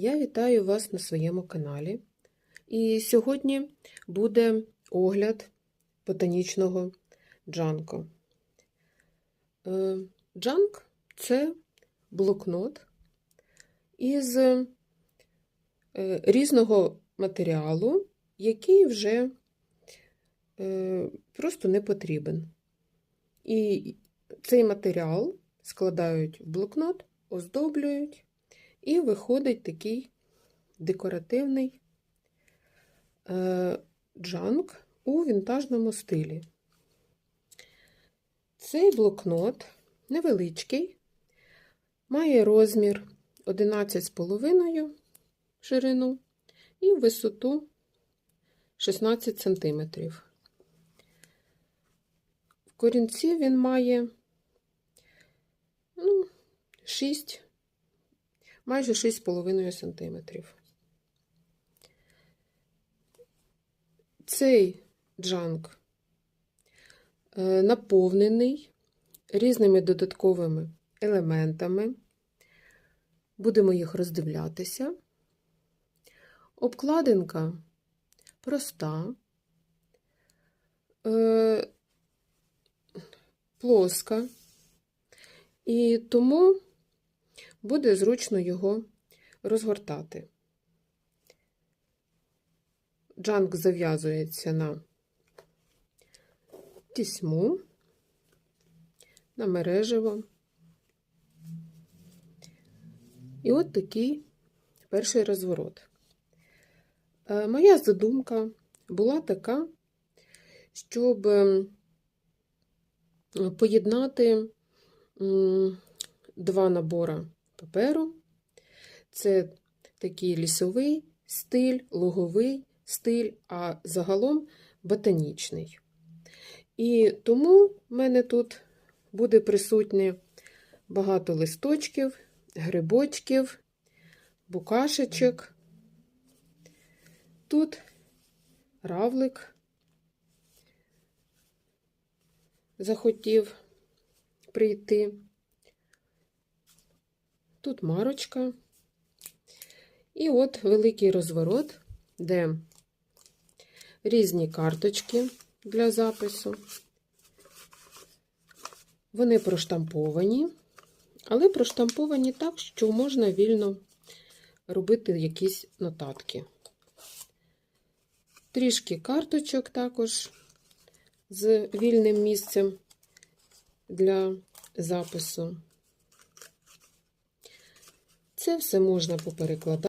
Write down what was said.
Я вітаю вас на своєму каналі. І сьогодні буде огляд ботанічного джанку. Е, Джанк це блокнот із е, різного матеріалу, який вже е, просто не потрібен. І цей матеріал складають в блокнот, оздоблюють, і виходить такий декоративний е, джанк у вінтажному стилі. Цей блокнот невеличкий, має розмір 11,5 ширину і висоту 16 см. В корінці він має ну, 6, майже 6,5 см. Цей джанк е, наповнений різними додатковими елементами. Будемо їх роздивлятися. Обкладинка проста, е, плоска, і тому буде зручно його розгортати. Джанк зав'язується на тісьму, на мережево. І от такий перший розворот. Е, Моя задумка була така, щоб поєднати два набори паперу. Це такий лісовий стиль, луговий стиль, а загалом ботанічний. І тому в мене тут буде присутнє багато листочків, грибочків, букашечок. Тут равлик захотів прийти. Тут марочка. І от великий розворот, де різні карточки для запису. Вони проштамповані, але проштамповані так, що можна вільно робити якісь нотатки. Трішки карточок також з вільним місцем для запису. Це все можна поперекладати.